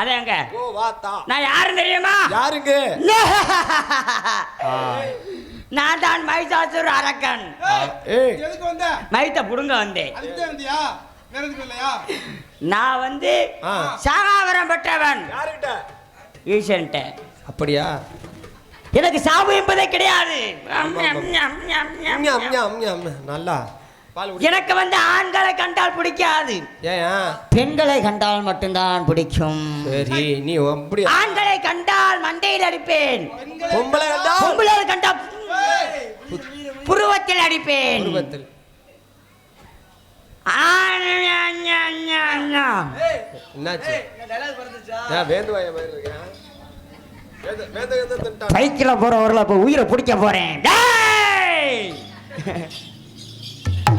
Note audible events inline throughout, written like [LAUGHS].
அது எங்க ஓ வாத்தா நான் யாரும் தெரியுமா? யாருங்க? நான் தான் மைசாசூர் அரக்கன். ஏய். எதுக்கு வந்த? மைத்த புடுங்க வந்தேன். அதுக்கு வந்தியா? நான் வந்து. சாகாவரம் பெற்றவன். யாருகிட்ட ஈசன்ட்ட. அப்படியா? எனக்கு சாவு என்பதே கிடையாது. நல்லா. எனக்கு வந்து ஆண்களை கண்டால் பிடிக்காது. பெண்களை கண்டால் மட்டும்தான் பிடிக்கும். சரி நீ அப்படி ஆண்களை கண்டால் மண்டையில் அடிப்பேன். பொம்பளை கண்டா பொம்பளை கண்டா புருவத்தில் அடிப்பேன். தின்ட்டான் பைக்கில் போறவர்ல இப்ப உயிரை பிடிக்க போறேன். [LAUGHS]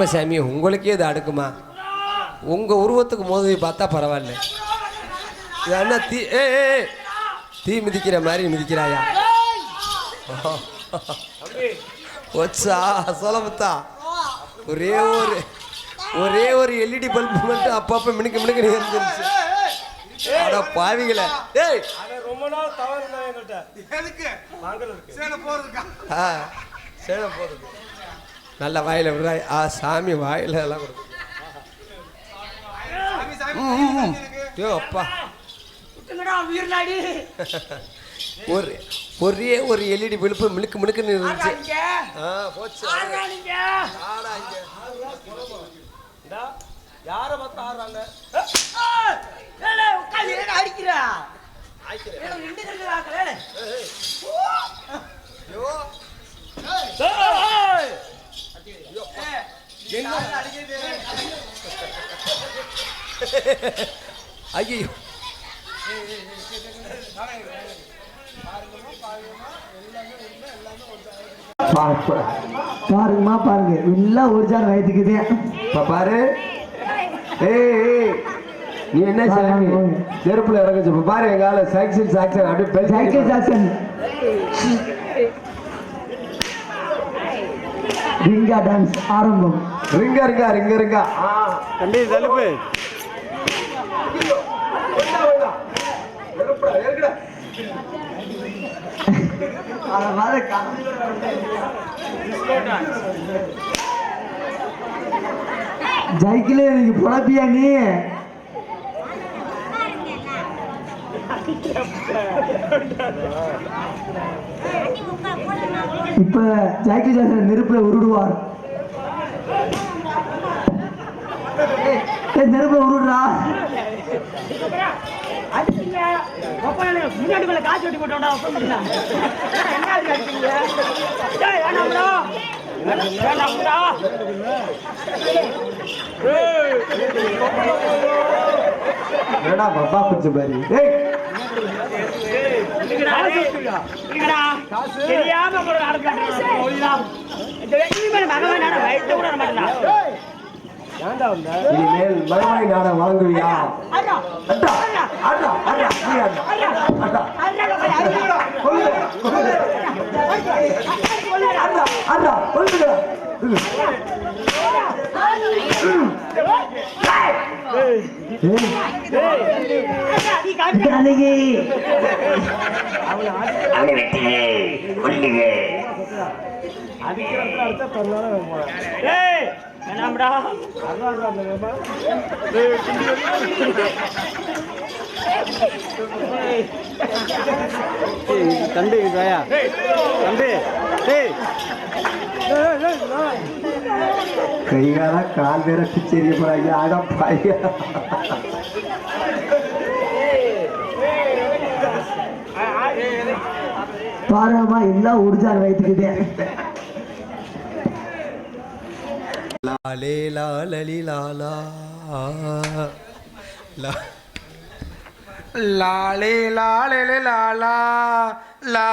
ஆனா கருப்பசாமி உங்களுக்கே இது அடுக்குமா? உங்க உருவத்துக்கு மோதவி பார்த்தா பரவாயில்ல. இது என்ன தீ ஏ தீ மிதிக்கிற மாதிரி மிதிக்கிறாயா? ஒச்சா சொலபத்தா ஒரே ஒரு ஒரே ஒரு எல்இடி பல்பு மட்டும் அப்பப்ப மினுக்கு மினுக்கு இருந்துருச்சு அட பாவிகளே. ஏய். ரொம்ப நாள் தவறு எங்கள்கிட்ட எதுக்கு? வாங்குறதுக்கு சேலை போறதுக்கா ஆ. சேவை போதும் நல்ல வாயில விடுறாய் ஆ சாமி வாயில எல்லாம் கொடுக்கும் அப்பா. ஒரு ஒரே ஒரு எல்இடி வெளுப்பு மினுக்கு மினுக்குன்னு ஆடா இருந்துச்சு. யாரை பார்த்து ஆடுறாங்க அடிக்கிறா? ஐயோ. ஐயோ பாருங்கம்மா பாருங்க. எல்லாம் ஒரு ஜார் வயதுக்குதே இப்ப பாரு. ஏய் நீ என்ன சாமி? நெருப்புல இறங்குச்சு. இப்ப பாரு எங்க ஆளு. சைக்கிள் சாக்சன் அப்படியே ஜாக்கி ஜாக்சன் ரிங்கா டான்ஸ் ஆரம்பம். ரிங்க ரிங்கா ரிங்க ரிங்கா. ஆ. தம்பி தலுப்பு நெருப்புடா, நெருக்குடா. அத மாதிரி கா- ஜைக்கிளே நீங்க புலப்பியா நீ? இப்ப ஜாக்கி ஜாக்சன் நெருப்புல உருடுவார். முன்னாடி மேல காசு வெட்டி போட்டோம்டா. என்ன வேணாம்டா. வேணாம்டா. என்னடா பப்பா ஏய். இல்லைங்கடா, இல்லைங்கடா. தெரியாம கூட இனிமேல் மறுமணி நாடகம் அட்டா அட்டா அண்ணா, அண்ணா, கொல்லுங்க கொல்லுங்க அட்டா அட்டா வேணாம்டா. தம்பி தயா தம்பி கைகால கால் வேற பிச்சேரிய போறாங்க. ஆடா பாய்யா பாருமா எல்லாம் ஜார் வயிற்றுக்குதே லாலே லாலலி லாலா. லா லாலே லாலே லாலா. லா.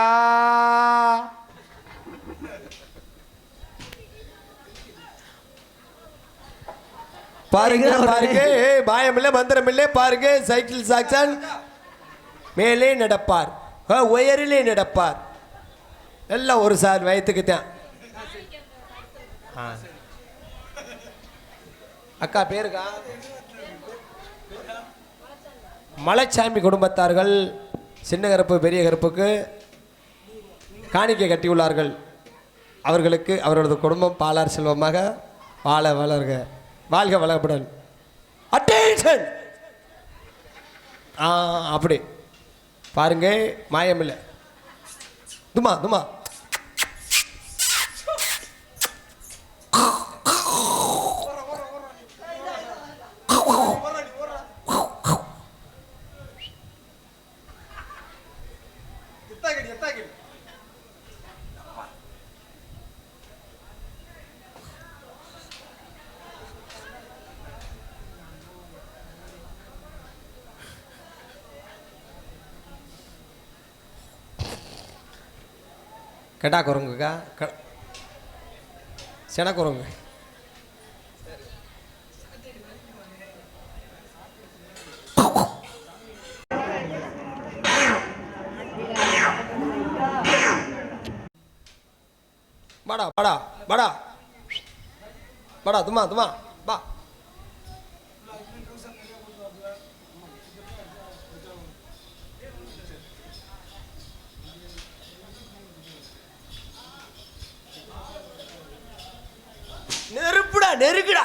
பாருங்க பாருங்க. ஏய், மாயமில்லை மந்திரமில்லை. பாருங்க. சைக்கிள் சாக்சன் மேலே நடப்பார். உயரிலே நடப்பார். எல்லாம் ஒரு சார் வயத்துக்கு தான். ஆ. அக்கா பேருக்கா? மலைச்சாமி குடும்பத்தார்கள் சின்ன கருப்பு பெரிய கருப்புக்கு காணிக்கை கட்டியுள்ளார்கள். அவர்களுக்கு அவர்களது குடும்பம் பாலார் செல்வமாக வாழ வளர்க வாழ்க வளர்ப்புடன் அட்டென்ஷன் ஆ அப்படி. பாருங்க மாயமில்லை. துமா துமா எத்தாக்கடி எத்தாக்கடி கெட்டா குரங்குக்கா க சென குரங்கு வாடா வாடா வாடா. வாடா துமா துமா வா. நெருப்புடா நெருக்குடா.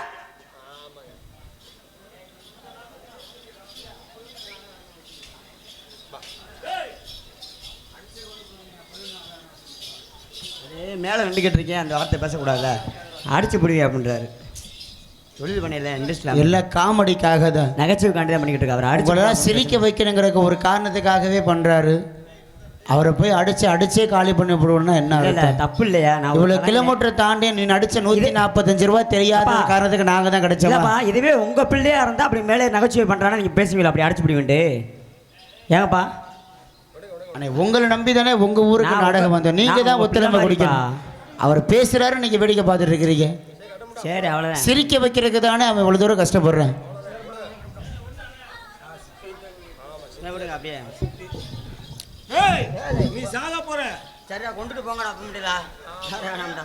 மேலே நின்றுக்கிட்டு இருக்கேன் அந்த வார்த்தை பேசக்கூடாதுல. அடிச்சு பிடிவி அப்படின்றாரு. தொழில் பண்ணல இண்டஸ்ட்ரியில் எல்லாம் காமெடிக்காக தான். நகைச்சுவை காண்டி தான் பண்ணிக்கிட்டு இருக்காரு. அடிச்சு சிரிக்க வைக்கணுங்கிறக்கு ஒரு காரணத்துக்காகவே பண்றாரு. அவரை போய் அடிச்சு அடிச்சே காலி பண்ணி விடுவோம்னா என்ன? தப்பு இல்லையா? நான் இவ்வளவு. கிலோமீட்டர் தாண்டி நீ நடிச்ச நூத்தி நாற்பத்தஞ்சு ரூபாய் தெரியாத. காரணத்துக்கு நாங்க தான் கிடைச்சோம்? இல்லப்பா இதுவே உங்க பிள்ளையா இருந்தா அப்படி மேலே நகைச்சுவை பண்றானா? நீங்க பேசுவீங்களா? அப்படி அடிச்சு பிடிவிட்டு ஏங்கப்பா உங்களை நம்பி தானே உங்க ஊருக்கு நாடகம் வந்தோம். நீங்க நான் தான் பிள்ளை குடிக்கணும். அவர் பேசுறாரு நீங்க வேடிக்கை பார்த்துட்டு இருக்கிறீங்க. சரி அவ்வளவுதான். சிரிக்க வைக்கிறதுக்கு தானே அவன் இவ்வளவு தூரம் கஷ்டப்படுறான். அப்படியே. நீ சாக போற. சரியா கொண்டுட்டு போங்கடா அப்ப முடியல. வேணாம்டா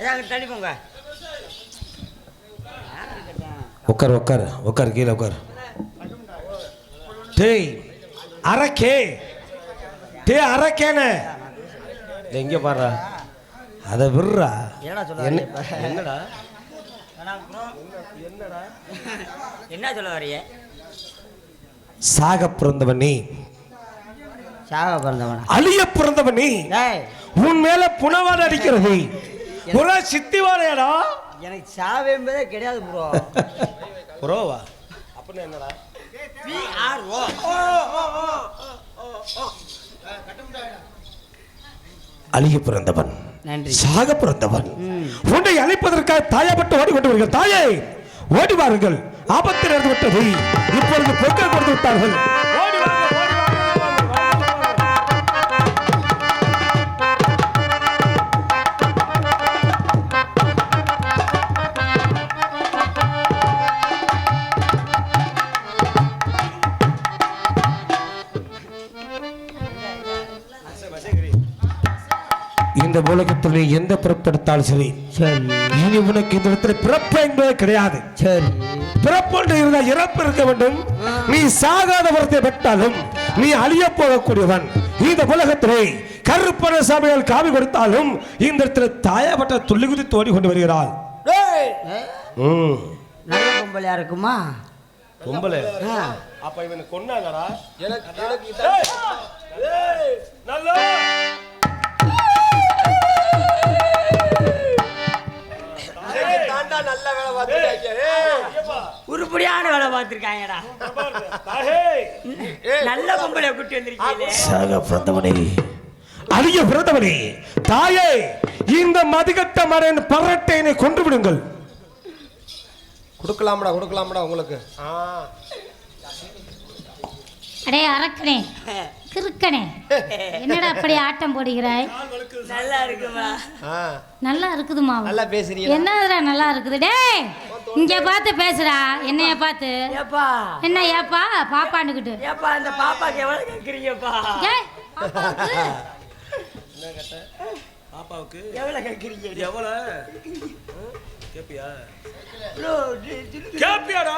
ஏதாவது தள்ளி போங்க. உட்கார் உட்கார் உட்கார் கீழே உட்கார் டேய் அரக்கே டேய் அரக்கேனே. எங்க பாடுறா அதை விடுறா. என்னடா என்ன? சொல்ல வரீங்க சாக பிறந்தவன் நீ. சாக பிறந்தவனா? அழிய பிறந்தவன் நீ. உன் மேல புனவாட அடிக்கிறது. ஒரு சித்திவாரையாடா எனக்கு சாவே என்பதே கிடையாது ப்ரோ புரோவா அப்படின்னு என்னடா? B R O. அழிய பிறந்தவன். சாக பிறந்தவன். உன்னை அழைப்பதற்காக தாயப்பட்டு ஓடிக்கொண்டு வருகிறார் தாயே ஓடி வாருங்கள். ஆபத்து நடந்து விட்டது. இப்பொழுது பொருட்கள் கொடுத்து விட்டார்கள். நீ எந்த பிறப்பெடுத்தாலும் சரி. சரி. இனி உனக்கு இந்த இடத்துல பிறப்பு என்பது கிடையாது. சரி. பிறப்பு என்று இருந்தால் இறப்பு இருக்க வேண்டும். நீ சாகாத வரத்தை பெற்றாலும் நீ அழிய போகக்கூடியவன். இந்த உலகத்திலே கருப்பண சாமியால் காவி கொடுத்தாலும் இந்த இடத்துல தாயப்பட்ட துள்ளி குதித்து ஓடி கொண்டு வருகிறாள் பொம்பளையா இருக்குமா? பொம்பளை. அப்ப இவனை கொன்னாங்கடா. எனக்கு உருப்படியான வேலை பார்த்துருக்காங்கடா. நல்ல பொம்பளைய கூட்டி வந்திருக்கீங்களே. சாக பிறந்தவனே. அதிக பிறந்தவனே. தாயே இந்த மதிகட்ட மரன் பரட்டையினை கொன்று விடுங்கள். கொடுக்கலாம்டா கொடுக்கலாம்டா உங்களுக்கு. அடே அரக்கனே. கிறுக்கனே. என்னடா அப்படி ஆட்டம் போடுகிறாய்? நல்லா இருக்குமா? நல்லா இருக்குதுமா நல்லா பேசுறீங்களா? என்னதுடா நல்லா இருக்குது? டேய் இங்க பார்த்து பேசுடா. என்னைய பார்த்து. ஏப்பா. என்ன ஏப்பா? பாப்பாண்டுக்கிட்டு ஏப்பா அந்த பாப்பாக்கு எவ்வளவு கேக்குறீங்கப்பா? ஏய் பாப்பாவுக்கு. பாப்பாவுக்கு எவ்வளவு கேக்குறீங்க? எவ்வளவு? கேப்பியா? கேப்பியாடா?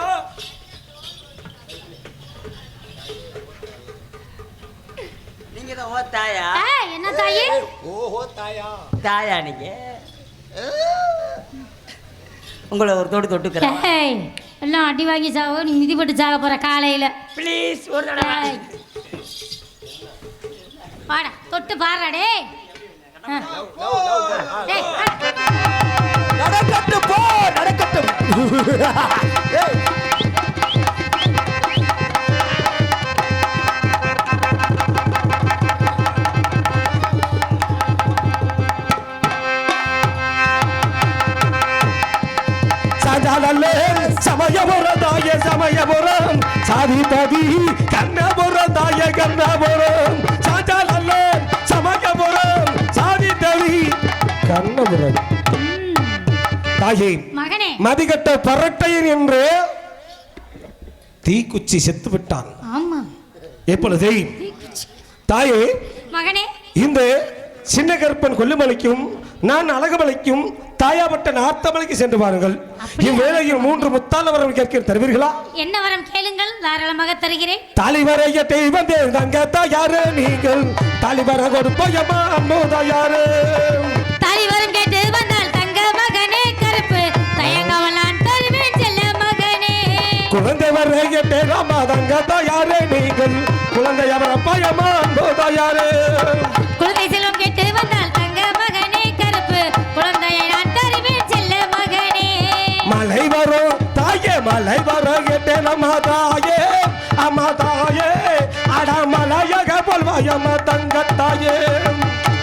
ஓ தாயா? ஏய் என்ன தாயி? ஓஹோ தாயா. தாயா நீங்க? உங்களை ஒரு தொட்டு தொட்டுக்கிறேன். எல்லாம் அடி வாங்கி சாவோ நீ மிதிப்பட்டு சாக போற காலையில. ப்ளீஸ் ஒரு தடவை. வாடா தொட்டு. டேய், ஆ. நடக்கட்டும் போ நடக்கட்டும். [LAUGHS] சமயபுரம். சாதிபதி கண்ணபுரதாய கண்ணபுரம். சஜாலே சமயபுரம். சாதிபதி கண்ணபுரம். தாயே மகனே. மதிகட்ட பரட்டையன் என்று தீக்குச்சி செத்து விட்டான். ஆமா. எப்பொழுது? தாயே மகனே. இந்த சின்ன கருப்பன் கொல்லுமலைக்கும் நான் அழகுமலைக்கும் தாயாப்பட்ட நாத்தமலைக்கு சென்று பாருங்கள்? இவ்வேளையில் மூன்று முத்தால வரம் கேட்க தருவீர்களா? என்ன வரம் கேளுங்கள் தாராளமாக தருகிறேன். தலைவரைய தெய்வம் தேர்ந்தாங்க தாயாரு நீங்கள். தலைவர கொடுப்போயமா அம்மோதா யாரு தாலி வரம் கேட்டு வந்தால் தங்க மகனே கருப்பு. தயங்காமல் நான் தருவேன் செல்ல மகனே. குழந்தை வரைய தேராமா தங்க தாயாரு நீங்கள். குழந்தை அவரப்பாயமா அம்மோதா யாரு தாயே அட மலையக போல்வாயம்மா தங்க தாயே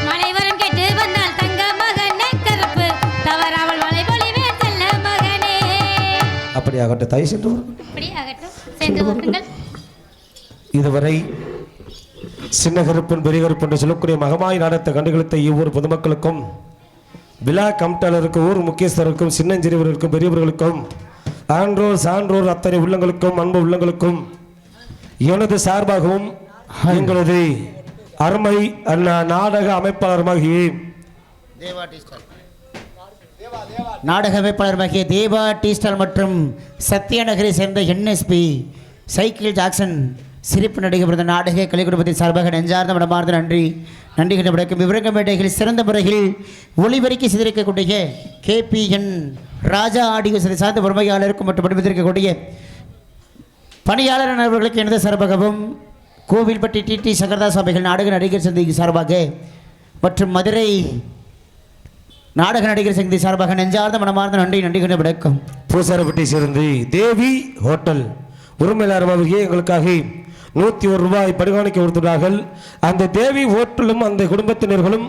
மலை வரம் கேட்டு வந்தால் தங்க மகனே கருப்பு. தவறாமல் மலை பொழிவேன் செல்ல மகனே. அப்படியாகட்டும் தாய் சென்று வரும். அப்படியாகட்டும் சென்று வாருங்கள் இதுவரை சின்ன கருப்பன் பெரிய கருப்பன் என்று சொல்லக்கூடிய மகமாய் நாடகத்தை கண்டுகளித்த இவ்வொரு பொதுமக்களுக்கும் விழா கமிட்டாளருக்கும் ஊர் முக்கியஸ்தருக்கும் சின்னஞ்சிறியவர்களுக்கும் பெரியவர்களுக்கும் ஆன்றோர் சான்றோர் அத்தனை உள்ளங்களுக்கும் அன்பு உள்ளங்களுக்கும் எனது சார்பாகவும் எங்களது அருமை அண்ணா நாடக அமைப்பாளருமாகிய நாடக அமைப்பாளராகிய தேவா டீ ஸ்டால் மற்றும் சத்யநகரை சேர்ந்த என்எஸ்பி சைக்கிள் ஜாக்சன் சிரிப்பு நடிகை பிறந்த நாடக கலை குடும்பத்தின் சார்பாக நெஞ்சார்ந்த மனமார்ந்த நன்றி. நன்றி கண்ட விளக்கம் விவரங்கம்பேட்டைகள் சிறந்த முறையில் ஒளிபெருக்கி சிதறிக்கக்கூடிய கேபிஎன் ராஜா ஆடியோ சதை சார்ந்த உரிமையாளருக்கும் மற்றும் படிப்பதற்கக்கூடிய பணியாளர் நண்பர்களுக்கு எனது சார்பாகவும் கோவில்பட்டி டிடி சங்கரதாஸ் சுவாமிகள் நாடக நடிகர் சந்தி சார்பாக மற்றும் மதுரை நாடக நடிகர் சந்தி சார்பாக நெஞ்சார்ந்த மனமார்ந்த நன்றி நன்றி கொண்டு விளக்கம் பூசாரப்பட்டி சேர்ந்து தேவி ஹோட்டல். உரிமையாளர் அவர்கள் எங்களுக்காக நூற்றி ஒரு ரூபாய் பரிகாணிக்க கொடுத்துள்ளார்கள். அந்த தேவி ஹோட்டலும் அந்த குடும்பத்தினர்களும்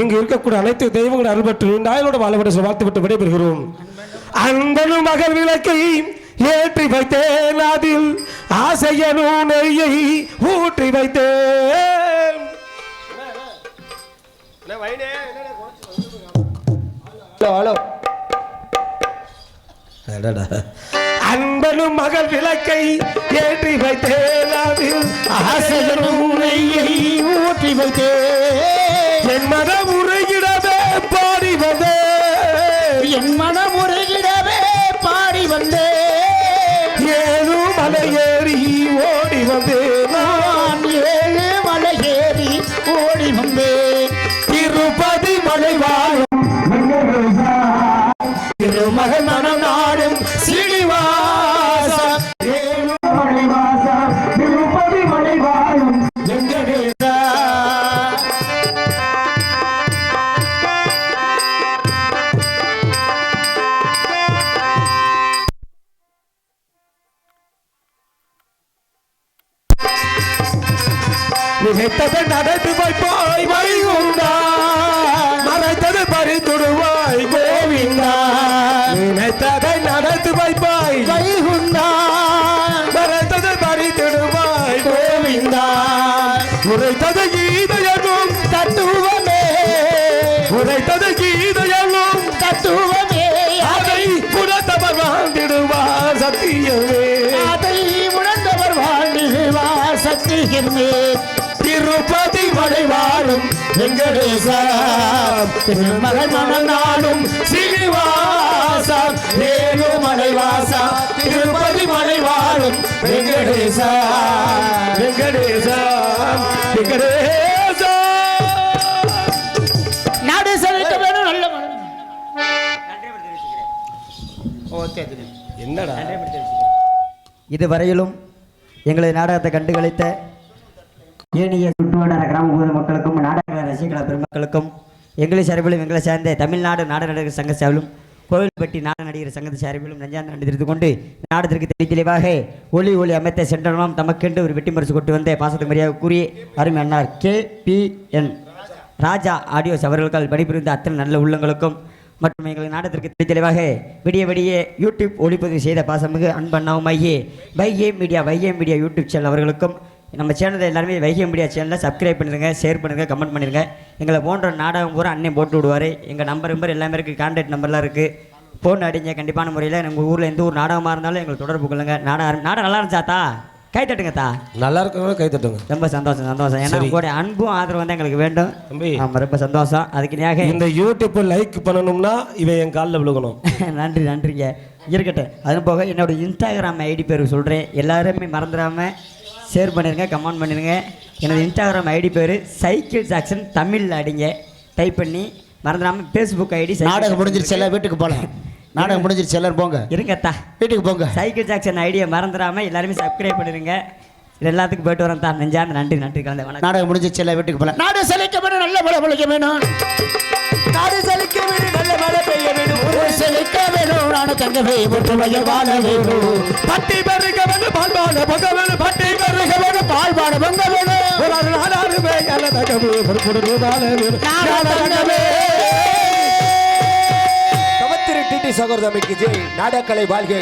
இங்கு இருக்கக்கூடிய அனைத்து தெய்வங்கள் அருள்பட்டு நாயனோட வாழவிட வாழ்த்து விட்டு விடைபெறுகிறோம். அன்பனும் மகள் விளக்கை ஏற்றி வைத்தேன். ஆசையனும் நெய்யை ஊற்றி வைத்தேன். ஹலோ. அன்பனும் மகள் விளக்கை ஏற்றி வைத்தேன். அதில் ஆசையனும் நெய்யை ஊற்றி வைத்தேன். என் மனம் உருகிடவே பாடி வந்தேன். என் மனம் உருகிடவே பாடி வந்தே ஏழு மலை হবে பறித்துடுவாய் கோவிந்தா. நினைத்ததை நடத்து வைப்பாய் போய் வைகுண்டா மறைத்தது பறித்துடுவாய் கோவிந்தா. உரைத்தது கீதையனும் தத்துவமே. உரைத்தது கீதையனும் தத்துவமே. அதை புறத்தவர் வாழ்ந்திடுவார் சத்தியமே. அதை உணர்ந்தவர் வாழ்ந்திடுவார் சத்தியமே. வாழும் வெங்கடேசா திருமலை மணல் நாடும் சீனிவாசா ஏழுமலை வாசா திருப்பதி மலை வாழும் வெங்கடேசா வெங்கடேசா வெங்கடேசா நாடு செலுத்த வேணும் நல்ல மனம். என்னடா? இதுவரையிலும் எங்களது நாடகத்தை கண்டுகளித்த ஏனைய சுற்றுவட்டார கிராம மக்களுக்கும் நாடக ரசிகர்கள பெருமக்களுக்கும் எங்களை சார்பிலும் எங்களை சார்ந்த தமிழ்நாடு நாடக நடிகர் சங்க சார்பிலும் கோவில்பட்டி நாடக நடிகர் சங்கத்து சார்பிலும் நெஞ்சார்ந்த நன்றி கொண்டு நாடத்திற்கு தெளிவாக ஒளி ஒளி அமைத்த சென்றனம் தமக்கென்று ஒரு வெட்டி மறுசு கொண்டு வந்த பாசத்து மரியாதை கூறி அருமை அண்ணார் K. P. N. Raja audios அவர்களுக்கால் பணிபுரிந்த அத்தனை நல்ல உள்ளங்களுக்கும் மற்றும் எங்கள் நாடகத்திற்கு தெளி தெளிவாக விடிய விடிய யூடியூப் ஒளிப்பதிவு செய்த பாசமிகு ஐயே YK media YK media YouTube channel அவர்களுக்கும் நம்ம சேனலில் எல்லாருமே வைகே மீடியா சேனலை சப்ஸ்கிரைப் பண்ணிடுங்க ஷேர் பண்ணுங்கள் கமெண்ட் பண்ணிடுங்க எங்களை போன்ற நாடகம் பூரா அண்ணன் போட்டு விடுவார். எங்கள் நம்பர் நம்பர் எல்லாமே இருக்குது கான்டாக்ட் நம்பர்லாம் இருக்குது ஃபோன் அடிங்க கண்டிப்பான முறையில் நம்ம ஊரில் எந்த ஒரு நாடகமாக இருந்தாலும் எங்களுக்கு தொடர்பு கொள்ளுங்க. நாடகம் நாடகம் நல்லா இருந்துச்சாத்தா கை தட்டுங்க தா. நல்லா இருக்கவங்க கை தட்டுங்க. ரொம்ப சந்தோஷம் சந்தோஷம். ஏன்னா. உங்களுடைய அன்பும் ஆதரவு வந்து எங்களுக்கு வேண்டும். ஆமாம் ரொம்ப சந்தோஷம். அதுக்கு நியாக இந்த யூடியூப் லைக் பண்ணணும்னா இவன் என் காலில் விழுகணும். [LAUGHS] நன்றி நன்றிங்க. இருக்கட்டும். அது போக என்னோட இன்ஸ்டாகிராம் ஐடி பேர் சொல்கிறேன் எல்லாருமே மறந்துடாமல் ஷேர் பண்ணிடுங்க கமெண்ட் பண்ணிடுங்க எனது இன்ஸ்டாகிராம் ஐடி பேர் சைக்கிள் ஜாக்சன் தமிழில் அடிங்க. டைப் பண்ணி மறந்துடாமல் ஃபேஸ்புக் ஐடி நாடகம் முடிஞ்சிருச்சு எல்லாம் வீட்டுக்கு போகலாம் [LAUGHS] நாடகம் முடிஞ்சிருச்சு எல்லாரும் போங்க. இருங்கத்தா வீட்டுக்கு போங்க. சைக்கிள் ஜாக்சன் ஐடியை மறந்துடாமல் எல்லாருமே சப்ஸ்கிரைப் பண்ணிடுங்க எல்லாத்துக்கும் போயிட்டு வரேன் தான் நெஞ்சார்ந்த நன்றி நன்றி கலந்த வணக்கம். நாடகம் முடிஞ்சிருச்சு எல்லாம் வீட்டுக்கு போகலாம் நாடு செழிக்க வேணும் நல்ல மழை பொழிக்க வேணும். நாடு செழிக்க வேணும் நல்ல மழை பெய்ய வேணும். செழிக்க வேணும் நாடு தங்கவே ஒற்றுமையில் வாழ வேணும். பட்டி பெருக வேணும் பால்வான பொங்க வேணும் பட்டி பெருக வேணும் பால்பாட பொங்க வேணும் ஒரு நாலாறு மேல தகவு ஒரு தங்கவே தவத்திரு டிடி சகோதரமைக்கு ஜெய். நாடகக்கலை வாழ்க.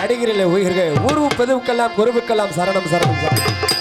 நடிகரில் உயிர்கள் ஊர்வு பெதுவுக்கெல்லாம் குருவுக்கெல்லாம் சரணம் சரணம் சரணம்.